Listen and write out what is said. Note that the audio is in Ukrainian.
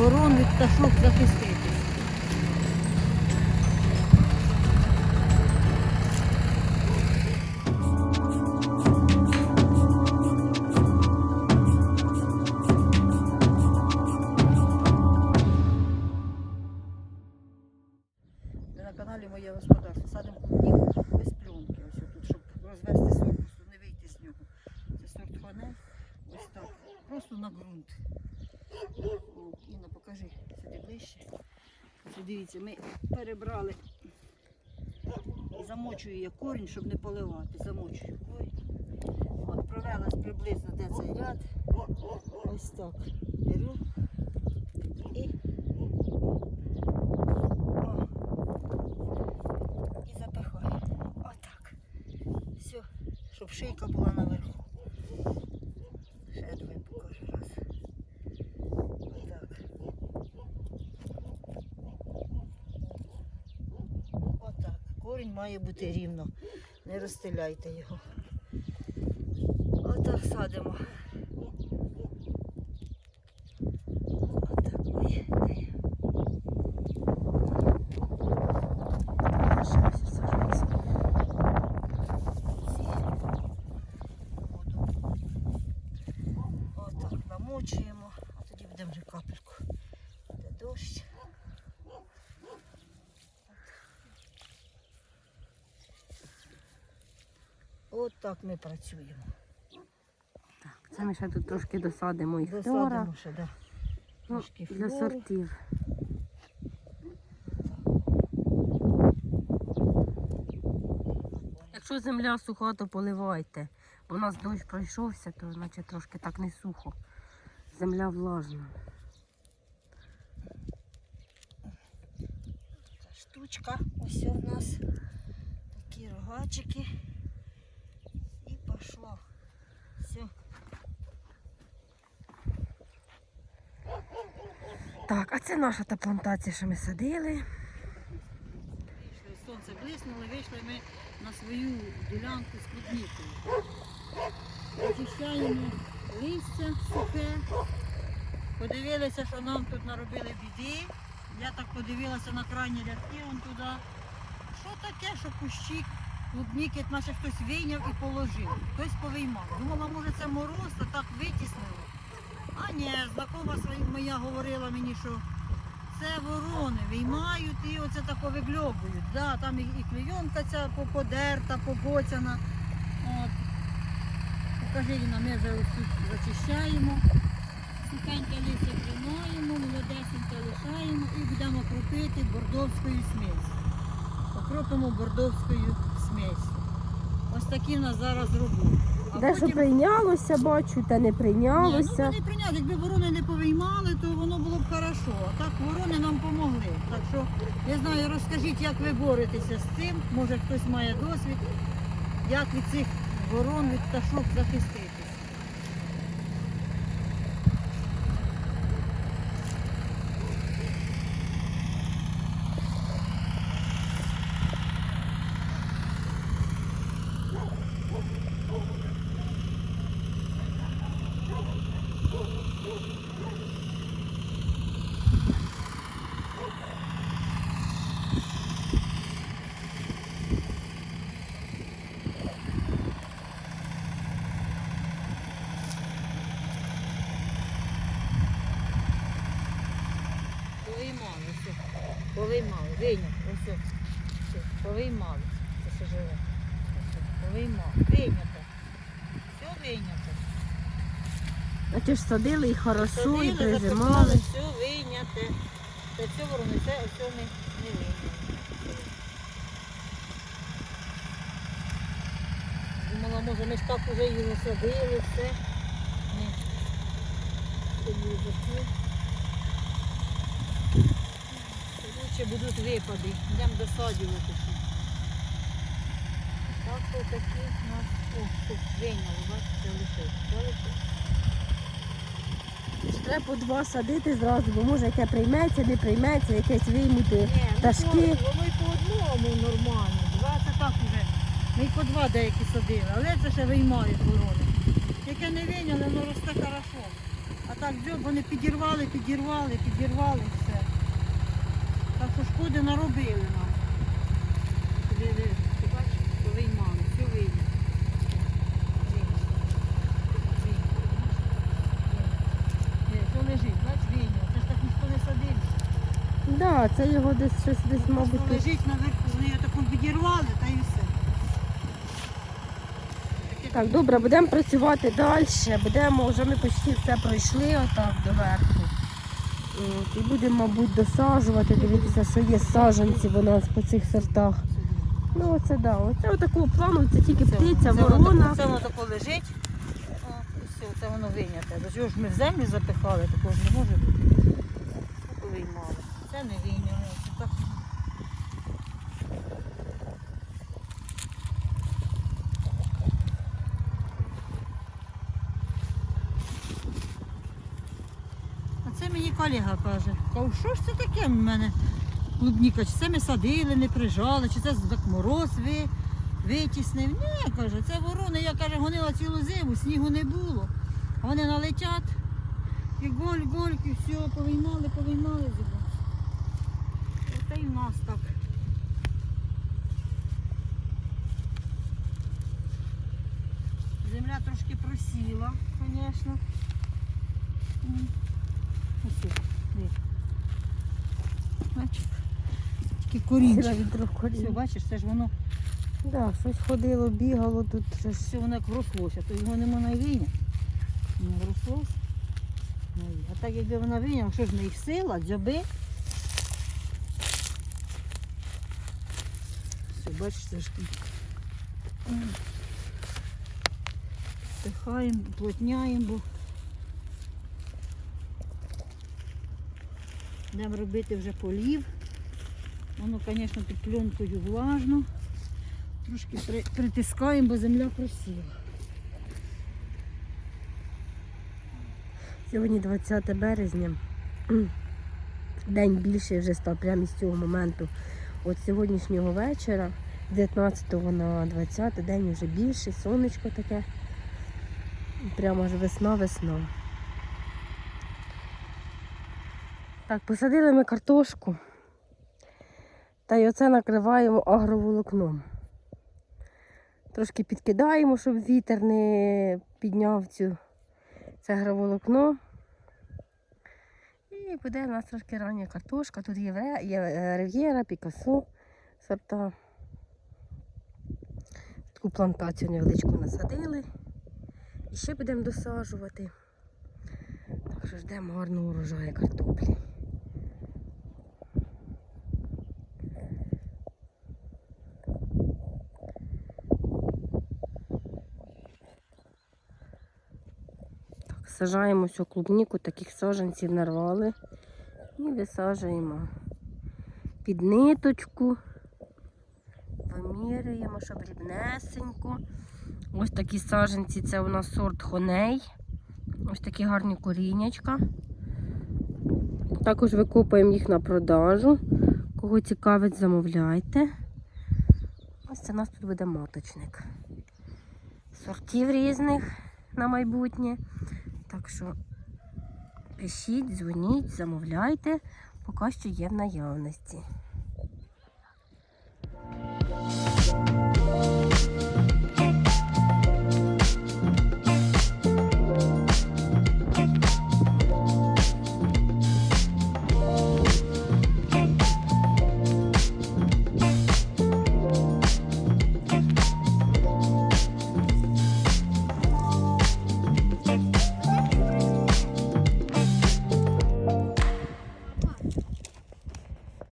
ворон від пташок захиститись. Ви на каналі Моє господарство. Садимо клубніку без пленки. Ось тут, щоб розвести сорт, просто не вийти з нього. Це сорт фане. Ось так. Просто на ґрунт. Інна, покажи сюди ближче. Дивіться, ми перебрали і замочую я корінь, щоб не поливати. Замочую корінь. От провелась приблизно де цей ряд. Ось так. Беру і і запихаю. Отак. Все, щоб шийка була наверху. Ще давай покажу раз. Отак. Отак. Корінь має бути рівно. Не розстеляйте його. Отак садимо. Отак. Ой, ой. Лишилося сажатися. Ці воду. Отак намочуємо, а тоді будемо вже капельку. Де дощ. От так ми працюємо. Це ми ще тут трошки досадимо фтора Досадимо ще, да. ну, для сортів. Якщо земля суха, то поливайте. Бо у нас дощ пройшовся, то наче трошки так не сухо. Земля влажна. Штучка. Ось у нас такі рогачики. І. Все. Так, а це наша та плантація, що ми садили. Сонце блиснуло, вийшли ми на свою ділянку з клубнікою. Очищаємо листя сухе. Подивилися, що нам тут наробили біди. Я так подивилася на крайні рядки вон туди. Що таке, що кущі клубніки, наче хтось вийняв і положив, хтось повиймав. Думала, може це мороз, то так витіснило. А ні, знакома моя говорила мені, що це ворони виймають і оце тако вигльобують. Да, там і, і клейонка ця по- подерта, побоцяна. От. Покажи Ліна, ми вже тут зачищаємо. Сухеньке листя приймаємо, молодесеньке лишаємо і будемо кропити бордовською смесю. Покропимо бордовською смесю. Ось такі в нас зараз роботи. А Де що прийнялося, бачу, та не ні, ну прийнялося. вони прийняли, якби ворони не повиймали, то воно було б хорошо. А так ворони нам допомогли. Так що, я знаю, розкажіть, як ви боретеся з цим. Може хтось має досвід, як від цих ворон, від пташок захиститись. Повиймали, все. Повиймали, вийняв, ось. Все, повиймали. Це ще живе. Повиймали. Вийнято. Все вийнято. А ті ж садили і хорошо, і Садили, прижимали. все вийняте. Та це ворони, це ось не, не вийняте. Думала, може ми ж так уже її насадили, все. Ні. Це буде такі. Коротше, будуть випади. Йдемо досадювати. ще. Так що такі у нас. О, тут вийняли, бачите, лишить. Треба по два садити зразу, бо може яке прийметься, не прийметься, якесь виймути. Ні, ну, Воно й по одному нормально. Два це так уже. Ми й по два деякі садили, але це ще виймають ворони. Яке не вийняли, воно росте хорошо. А так дзьоб, вони підірвали, підірвали, підірвали. Так що шкоди наробили нам. Ти бачиш, повиймали, все вийде. Лежить, бач, вийняв. Це ж так ніхто не садив. Да, це його десь щось десь, мабуть, тут. лежить наверху, вони його таку підірвали, та і все. Так, добре, будемо працювати далі. Будемо, вже ми почти все пройшли отак доверху. От, І будемо, мабуть, досаджувати, дивитися, що є саджанці у нас по цих сортах. Ну оце да, оце отакого плану, це тільки птиця, ворона. Це воно тако лежить. О, все, це воно вийняте. Чого ж ми в землю запихали, такого ж не може бути. Це не вийняли. Це так. А це мені колега каже. Кажу, що ж це таке в мене? Клубніка, чи це ми садили, не прижали, чи це так мороз ви, витіснив. Ні, каже, це ворони, я каже, гонила цілу зиму, снігу не було. А вони налетять і голь, голь, і все, повиймали, повиймали зуби. Оце і в нас так. Земля трошки просіла, звісно. Ось. Бачиш? Тільки корінчик. Все, бачиш, це ж воно, Да, щось ходило, бігало тут. Вже все воно як врослося, то його нема на війні. Не врослося. А так якби вона вийняла, що ж не їх сила, дзьоби. Все, бачиш, це ж Втихаємо, плотняємо, бо будемо робити вже полів. Воно, звісно, під пленкою влажно. Трошки притискаємо, бо земля просіла. Сьогодні 20 березня. День більший вже став прямо з цього моменту. От сьогоднішнього вечора, 19 на 20 день вже більший, сонечко таке. Прямо ж весна-весна. Так, посадили ми картошку. Та й оце накриваємо агроволокном. Трошки підкидаємо, щоб вітер не підняв цю це агроволокно. І буде у нас трошки рання картошка. Тут є, є е, рив'єра, пікасо, сорта. Таку плантацію невеличку насадили. І ще будемо досаджувати. Так що ждемо гарного урожаю картоплі. Сажаємо всю клубніку, таких саджанців нарвали. І висаджуємо під ниточку. Вимірюємо, щоб рівнесенько. Ось такі саджанці, це у нас сорт хоней. Ось такі гарні коріннячка. Також викопуємо їх на продажу. Кого цікавить, замовляйте. Ось це у нас тут буде маточник. Сортів різних на майбутнє. Так що пишіть, дзвоніть, замовляйте, поки що є в наявності.